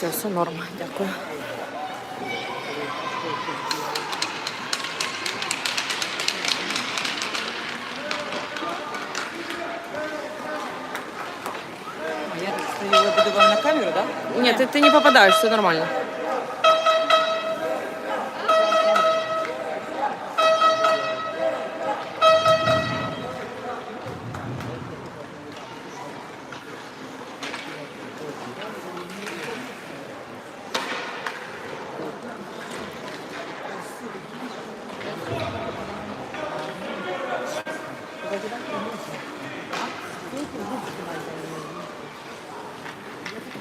Все, все норм. Дякую. Я тут стою, я буду вам на камеру, да? Нет, ты, ты не попадаєш, все нормально.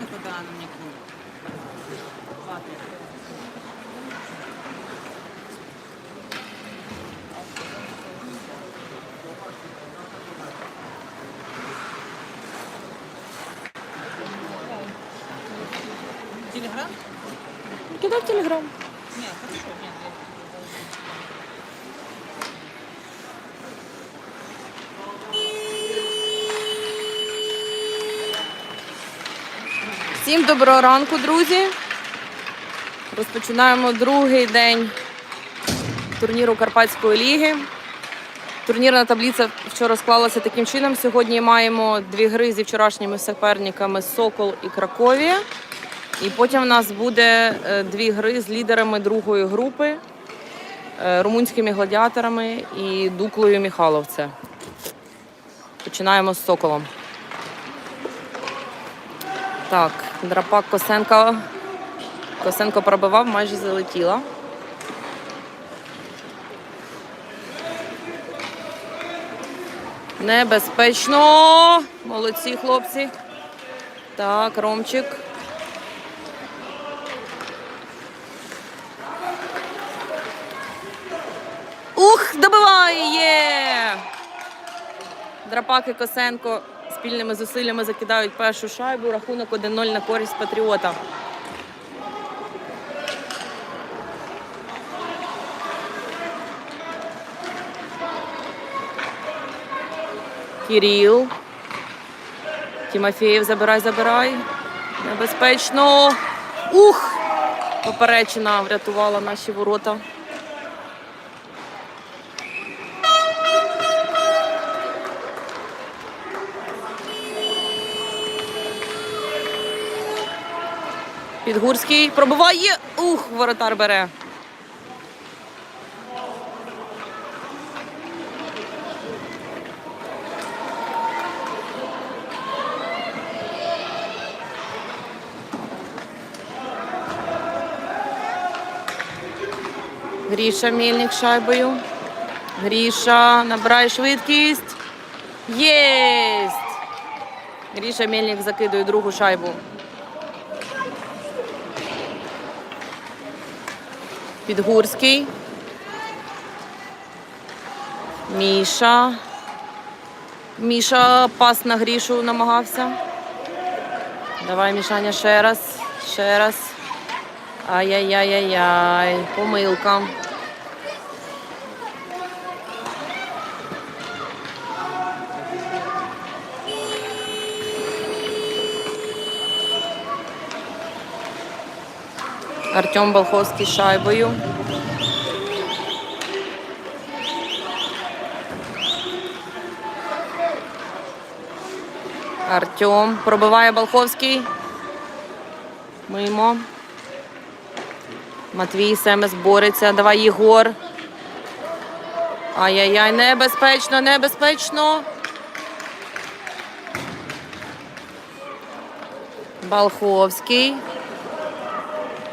Кинет. Телеграм? Кидай в телеграм. Нет, хорошо, нет. Всім доброго ранку, друзі. Розпочинаємо другий день турніру Карпатської ліги. Турнірна таблиця вчора склалася таким чином. Сьогодні маємо дві гри зі вчорашніми суперниками Сокол і Краковія. І потім в нас буде е, дві гри з лідерами другої групи, е, румунськими гладіаторами і Дуклою Міхаловце. Починаємо з Соколом. Так, драпак Косенко. Косенко пробивав, майже залетіла. Небезпечно. Молодці хлопці. Так, Ромчик. Ух, добиває! Драпак і Косенко спільними зусиллями закидають першу шайбу. Рахунок 1-0 на користь Патріота. Кирил. Тимофєєв, забирай, забирай. Небезпечно. Ух! Поперечина врятувала наші ворота. Підгурський пробиває. Ух, воротар бере. Гріша Мельник шайбою. Гріша набирає швидкість. Єсть! Гріша Мельник закидує другу шайбу. Підгурський. Міша. Міша пас на грішу намагався. Давай, Мішаня, ще раз. Ще раз. Ай-яй-яй-яй-яй. Помилка. Артем Болховський шайбою. Артем пробиває Болховський. Мимо. Матвій Семес бореться. Давай Єгор. Ай-яй-яй, небезпечно, небезпечно. Болховський.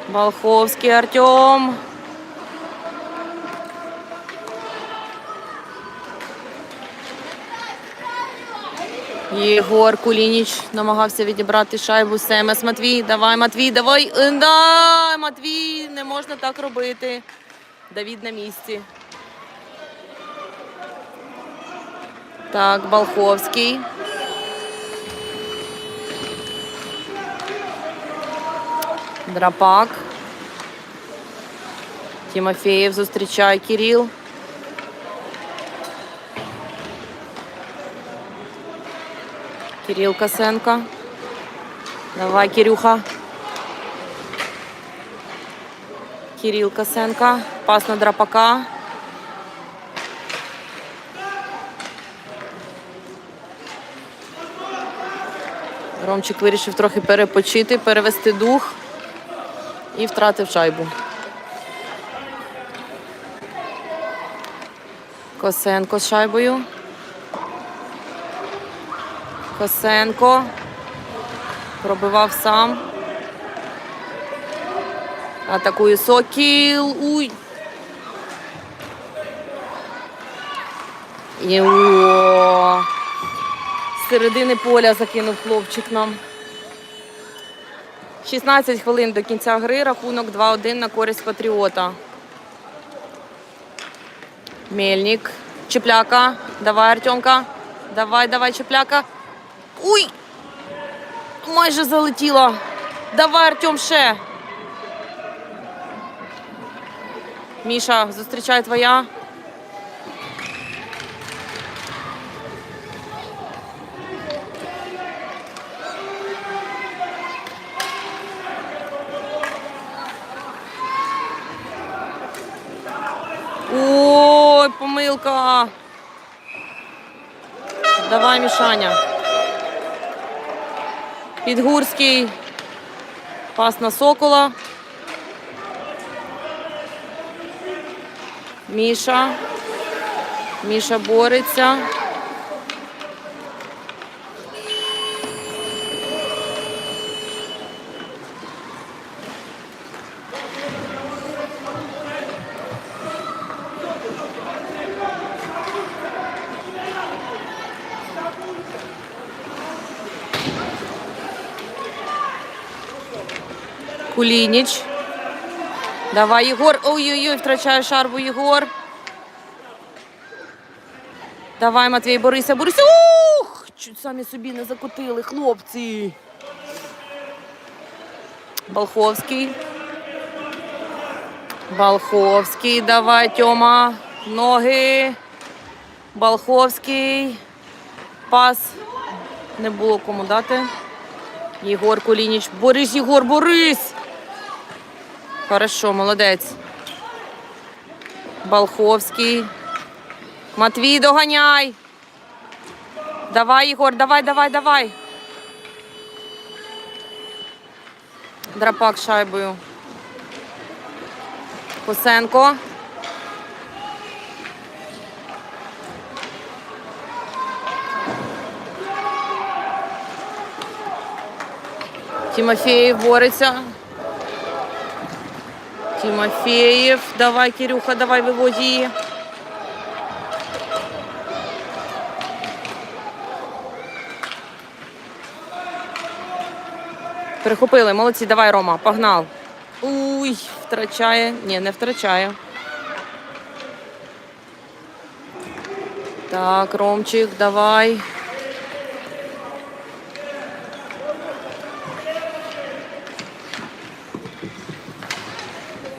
Болховський Артем. Єгор Кулініч намагався відібрати шайбу. Семес Матвій. Давай, Матвій, давай. Да, Матвій, не можна так робити. Давід на місці. Так, Болховський. Драпак. Тимофеєв зустрічає Кирил. Кирил Косенко. Давай, Кирюха. Кирил Косенко. Пас на драпака. Ромчик вирішив трохи перепочити, перевести дух і втратив шайбу. Косенко з шайбою. Косенко. Пробивав сам. Атакує Сокіл. Уй. І о! З середини поля закинув хлопчик нам. 16 хвилин до кінця гри. Рахунок 2-1 на користь Патріота. Мельник. Чепляка. Давай, Артемка. Давай, давай, Чепляка. Уй! Майже залетіла. Давай, Артем, ще. Міша, зустрічай твоя. Ой, помилка. Давай, Мішаня. Підгурський. Пас на Сокола. Міша. Міша бореться. Кулініч. Давай, Єгор. Ой-ой-ой, втрачає шарбу Єгор. Давай, Матвій, борися, борися. Ух! Чуть самі собі не закотили, хлопці. Балховський. Балховський, давай, Тьома. Ноги. Балховський. Пас. Не було кому дати. Єгор Кулініч. Борись, Єгор, борись! Хорошо, молодець. Балховський. Матвій, доганяй. Давай, Єгор, давай, давай, давай. Драпак шайбою. Косенко. Тимофеєв бореться. Тимофеєв. Давай, Кирюха, давай виводь її. Перехопили, молодці, давай, Рома, погнав. Уй, втрачає. Ні, не втрачає. Так, Ромчик, давай.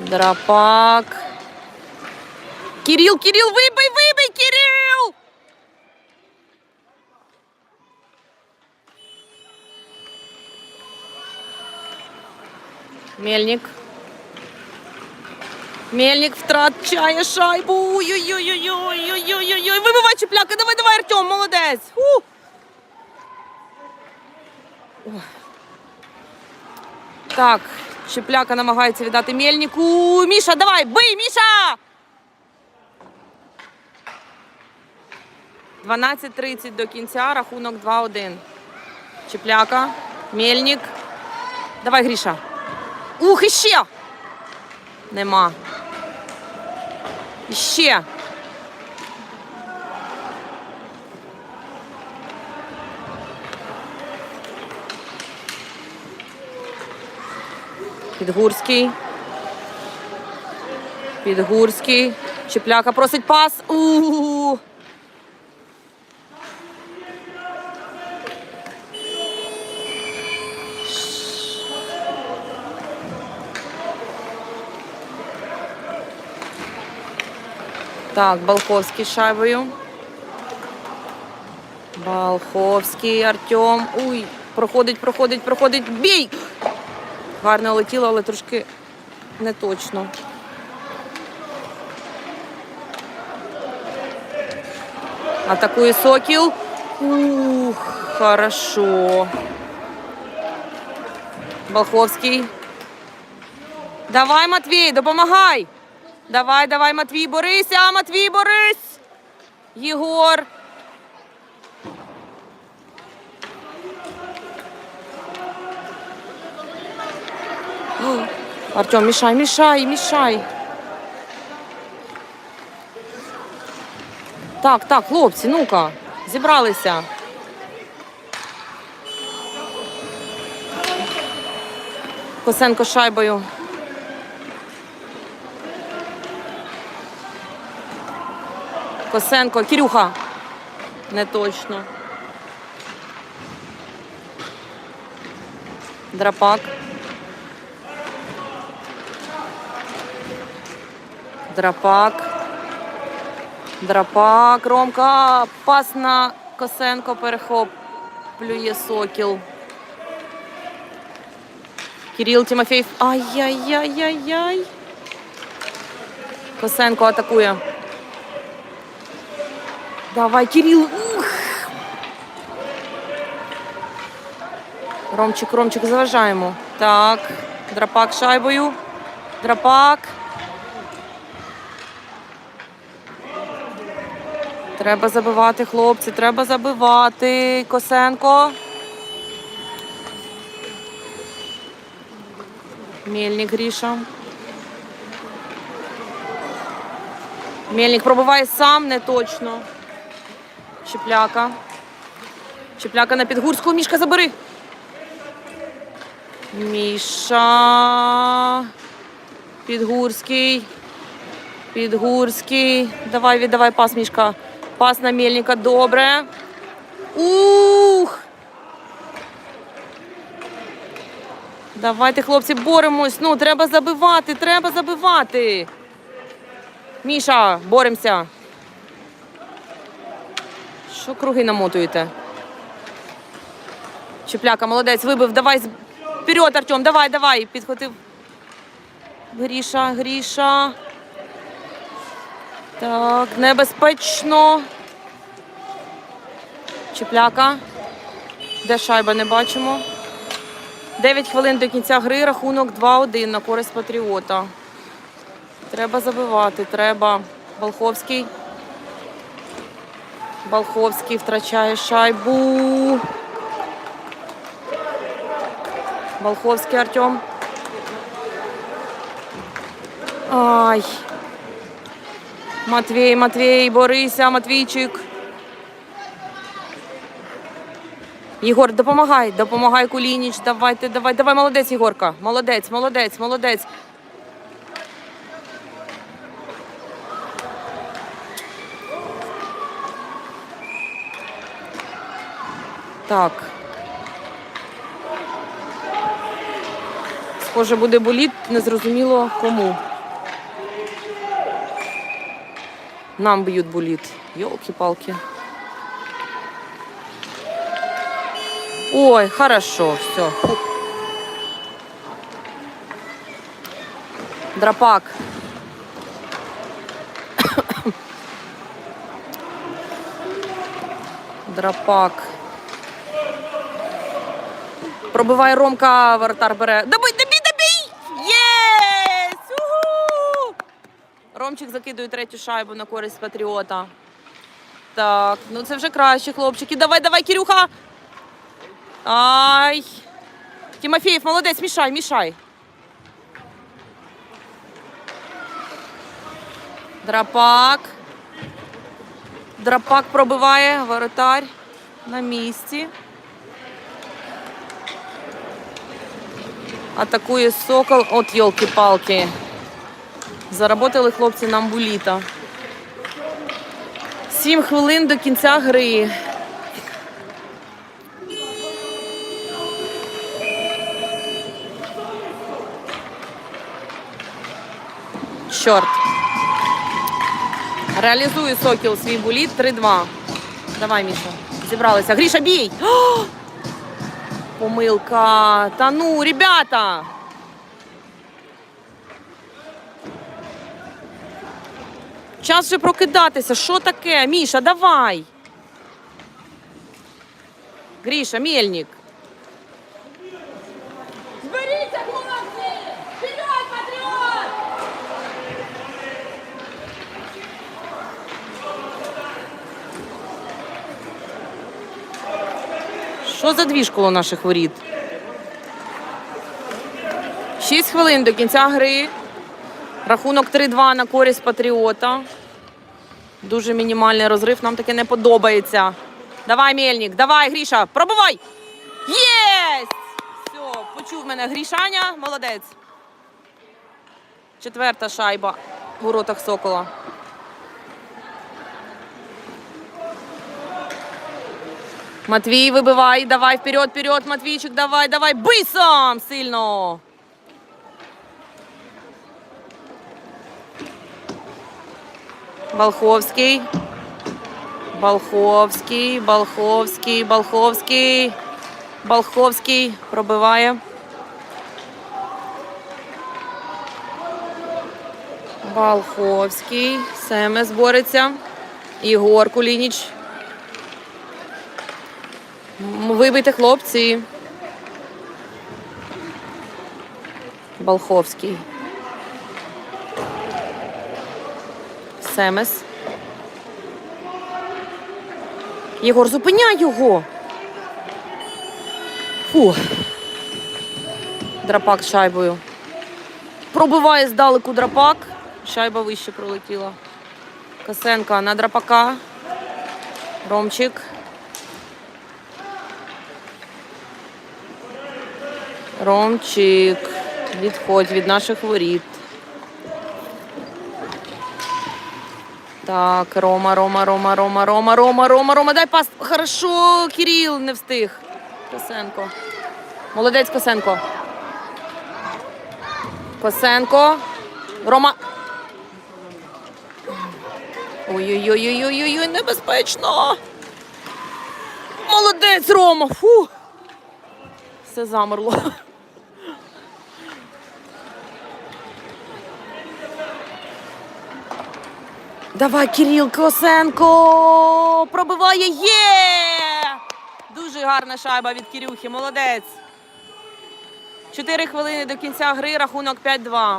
Драпак. Кирил, Кирил, вибий, вибий, Кирил! Мельник. Мельник втрачає шайбу. Ой-ой-ой-ой-ой-ой-ой-ой. Вибивай чіпляка. Давай, давай, Артем, молодець. Ой. Так, чіпляка намагається віддати Мельнику. Міша, давай, бий, Міша! 12.30 до кінця, рахунок 2-1. Чіпляка, Мельник. Давай, Гріша. Ух, іще! Нема. Іще. Підгурський. Підгурський. Чіпляка просить пас. У-у-у. Так, Балховський шайбою. Балховський, Артем. Уй, проходить, проходить, проходить. Бій! Гарно летіло, але трошки не точно. Атакує сокіл. Ух, хорошо. Болховський. Давай, Матвій, допомагай. Давай, давай, Матвій, борися, Матвій, борись. Єгор. Артем, мішай, мішай, мішай. Так, так, хлопці, ну-ка, зібралися. Косенко шайбою. Косенко, Кирюха. Не точно. Драпак. Драпак. Драпак, Ромка, пас на Косенко перехоплює Сокіл. Кирил Тимофеєв. Ай-яй-яй-яй-яй. Косенко атакує. Давай, Кирил. Ух. Ромчик, Ромчик, заважаємо. Так, драпак шайбою. Драпак. Треба забивати, хлопці, треба забивати. Косенко. Мельник Гріша. Мельник пробиває сам, не точно. Чепляка. Чепляка на підгурську. Мішка забери. Міша. Підгурський. Підгурський. Давай, віддавай пас, Мішка. Пас на Мельника. Добре. Ух! Давайте, хлопці, боремось. Ну, треба забивати, треба забивати. Міша, боремося. Що круги намотуєте? Чепляка, молодець, вибив. Давай вперед, Артем, давай, давай. Підхватив. Гріша, Гріша. Так, небезпечно. Чепляка. Де шайба, не бачимо. 9 хвилин до кінця гри, рахунок 2-1 на користь Патріота. Треба забивати, треба. Балховський. Балховський втрачає шайбу. Балховський Артем. Ай. Матвій, Матвій, борися, Матвійчик. Єгор, допомагай, допомагай Кулініч. Давайте, давай, давай, молодець, Єгорка. Молодець, молодець, молодець. Так. Схоже, буде боліт, незрозуміло кому. Нам б'ють боліт. Йолки-палки. Ой, хорошо, все. Драпак. Драпак. Пробиває Ромка, вратар бере. Добий, Ромчик закидує третю шайбу на користь Патріота. Так, ну це вже краще, хлопчики. Давай, давай, Кирюха! Ай! Тимофеєв, молодець, мішай, мішай. Драпак. Драпак пробиває, воротар на місці. Атакує сокол. От йолки-палки. Заработали хлопці нам буліта. Сім хвилин до кінця гри. Чорт. Реалізує Сокіл свій буліт 3-2. Давай, Міша. Зібралися. Гріша, бій! Помилка. Та ну, ребята! Час же прокидатися. Що таке? Міша, давай! Гріша, Мельник. Зберіться, хлопці! Вперед, патріот! Що за двіж коло наших воріт? Шість хвилин до кінця гри. Рахунок 3-2 на користь Патріота. Дуже мінімальний розрив. Нам таке не подобається. Давай, Мельник, давай, Гріша, пробивай! Єсть! Все, почув мене Грішаня, молодець. Четверта шайба в воротах Сокола. Матвій, вибивай, давай вперед, вперед, Матвійчик, давай, давай, бий сам сильно. Болховський. Болховський, Болховський, Болховський. Болховський пробиває. Болховський. Семес бореться. Ігор Кулініч. Вибийте хлопці. Болховський. Семес. Єгор, зупиняй його. Фу. Драпак шайбою. Пробиває здалеку драпак. Шайба вище пролетіла. Косенка на драпака. Ромчик. Ромчик. Відходь від наших воріт. Так, Рома, Рома, Рома, Рома, Рома, Рома, Рома, Рома, дай пас. Хорошо, Кирил не встиг. Косенко. Молодець Косенко. Косенко. Рома. Ой-ой-ой-ой-ой-ой, небезпечно. Молодець, Рома. Фу. Все замерло. Давай, Кирил Косенко! Пробиває є! Дуже гарна шайба від Кирюхи, молодець. Чотири хвилини до кінця гри, рахунок 5-2.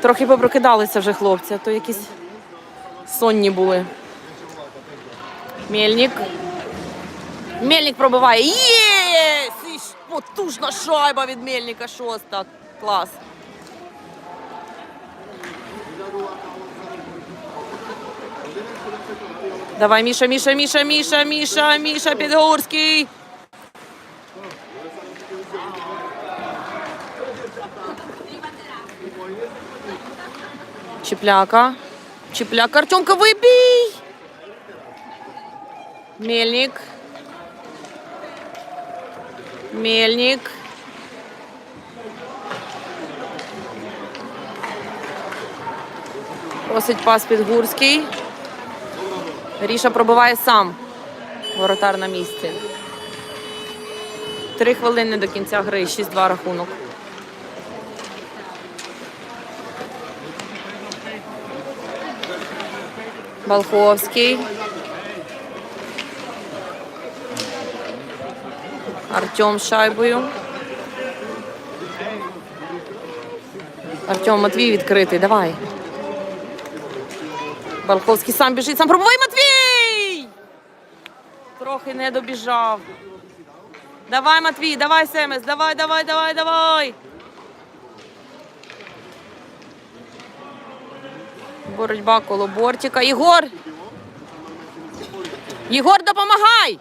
Трохи попрокидалися вже хлопці, а то якісь сонні були. Мельник. Мельник пробиває. Є! Потужна шайба від Мельника шоста. Клас. Давай, Міша, Міша, Міша, Міша, Міша, Міша, Підгорський. Чепляка. Чепляка. Артемка, вибій! Мельник. Мельник. Просить пас Підгурський. Ріша пробиває сам. Воротар на місці. Три хвилини до кінця гри, 6-2 рахунок. Балховський. Артем шайбою. Артем Матвій відкритий. Давай. Балховський сам біжить, сам пробувай Матвій! Трохи не добіжав. Давай, Матвій, давай, Семес, давай, давай, давай, давай. Боротьба коло бортика. Ігор! Єгор, допомагай!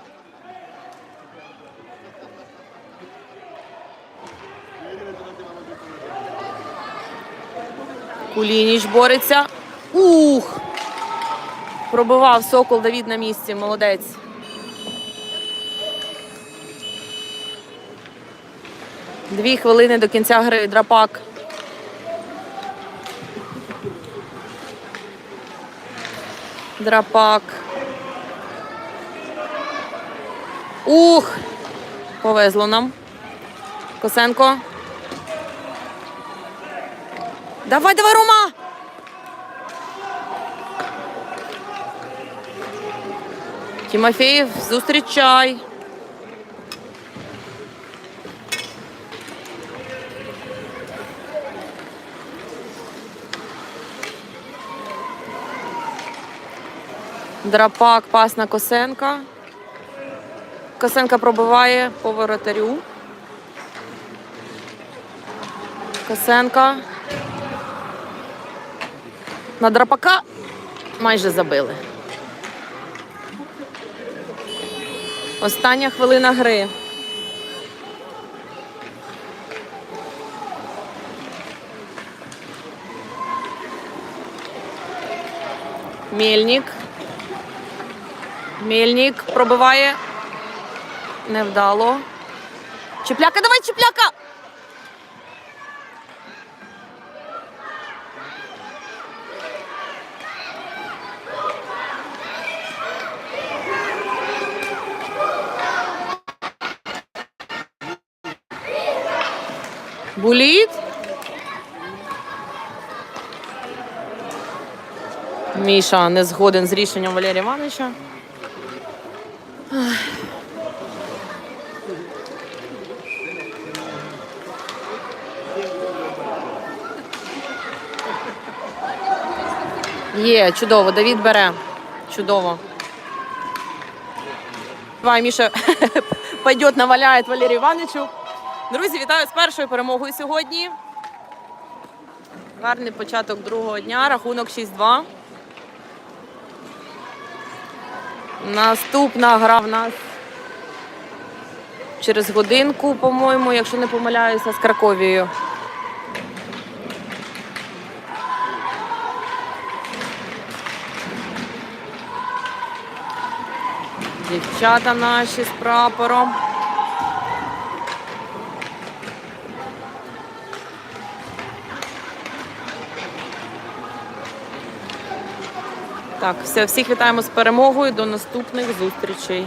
Кулініч бореться. Ух! Пробивав сокол Давід на місці. Молодець. Дві хвилини до кінця гри. Драпак. Драпак. Ух! Повезло нам. Косенко. Давай, давай, Рома! Тимофеєв, зустрічай. Драпак, пас на Косенка. Косенка пробиває по воротарю. Косенка. На драпака майже забили. Остання хвилина гри. Мельник. Мельник пробиває. Невдало. Чепляка, давай, чепляка! Буліт. Міша не згоден з рішенням Валерія Івановича. Є, чудово, Давід бере. Чудово. Давай, Міша пойдет, наваляє Валерію Івановичу. Друзі, вітаю з першою перемогою сьогодні. Гарний початок другого дня, рахунок 6-2. Наступна гра в нас через годинку, по-моєму, якщо не помиляюся, з Краковією. Дівчата наші з прапором. Так, все, всіх вітаємо з перемогою. До наступних зустрічей.